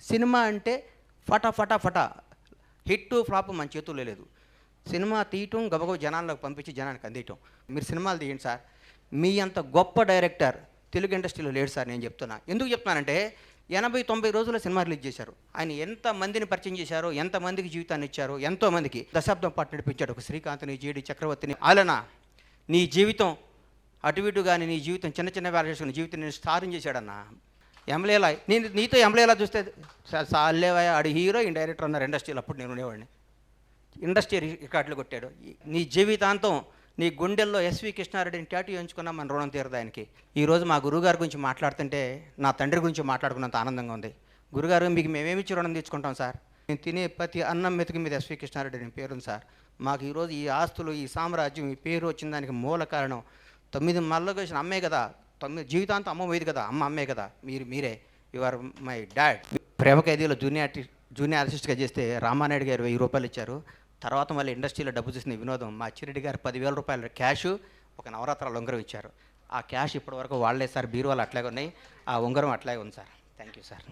Cinema అంటే ఫటా ఫటా ఫటా. Hit flop మన చేతుల్లో లేదు. సినిమా తీయటం గబగబ జనాల్లోకి పంపించి జనానికి అందియటం. మీరు సినిమాలు తీయండి సార్. మీ అంత గొప్ప డైరెక్టర్ తెలుగు ఇండస్ట్రీలో లేడు సార్ నేను చెప్తున్నా. ఎందుకు చెప్తున్నానంటే ఎనభై తొంభై రోజుల సినిమా రిలీజ్ చేశారు. ఆయన ఎంత మందిని పరిచయం చేశారో ఎంత మందికి జీవితాన్ని ఇచ్చారో ఎంతో మందికి దశాబ్దం పాటు నడిపించాడు ఒక శ్రీకాంత్ని జీడి చక్రవర్తిని. ఆలన నీ జీవితం అటు ఇటు కానీ నీ జీవితం చిన్న చిన్న వేల చేసుకుని జీవితం నేను స్టారం చేశాడన్నా ఎమ్మెల్యేలా నేను నీతో ఎమ్మెల్యేలా చూస్తే సాలేవా ఆడు హీరో డైరెక్టర్ అన్నారు ఇండస్ట్రీలో అప్పుడు నేను ఉండేవాడిని. ఇండస్ట్రీ రికార్డులు కొట్టాడు. నీ జీవితాంతం నీ గుండెల్లో ఎస్వి కృష్ణారెడ్డిని టాటూ ఎంచుకున్నా మన రుణం తీరదు ఆయనకి. ఈరోజు మా గురుగారి గురించి మాట్లాడుతుంటే నా తండ్రి గురించి మాట్లాడుకున్నంత ఆనందంగా ఉంది. గురుగారు మీకు మేమేమిచ్చి రుణం తీసుకుంటాం సార్? నేను తినే ప్రతి అన్నం మెతుకు మీద ఎస్వి కృష్ణారెడ్డి నేను పేరుంది సార్. మాకు ఈరోజు ఈ ఆస్తులు ఈ సామ్రాజ్యం ఈ పేరు వచ్చిన దానికి మూల కారణం తొమ్మిది మళ్ళీ వచ్చిన అమ్మే కదా. తొమ్మిది జీవితాంతం అమ్మ పోయేది కదా అమ్మ అమ్మే కదా మీరు మీరే. యు ఆర్ మై డాడ్ ప్రేమ ఖైదీలో జూనియర్ ఆర్టిస్ట్ జూనియర్ ఆర్టిస్ట్గా చేస్తే రామానాయుడు గారు వెయ్యి రూపాయలు ఇచ్చారు. తర్వాత మళ్ళీ ఇండస్ట్రీలో డబ్బు చేసిన వినోదం మా చిరెడ్డి గారు పదివేల రూపాయల క్యాష్ ఒక నవరాత్రాల ఉంగరం ఇచ్చారు. ఆ క్యాష్ ఇప్పటివరకు వాళ్ళే సార్ బీరువాలు అట్లాగే ఉన్నాయి. ఆ ఉంగరం అట్లాగే ఉంది సార్. Thank you sir.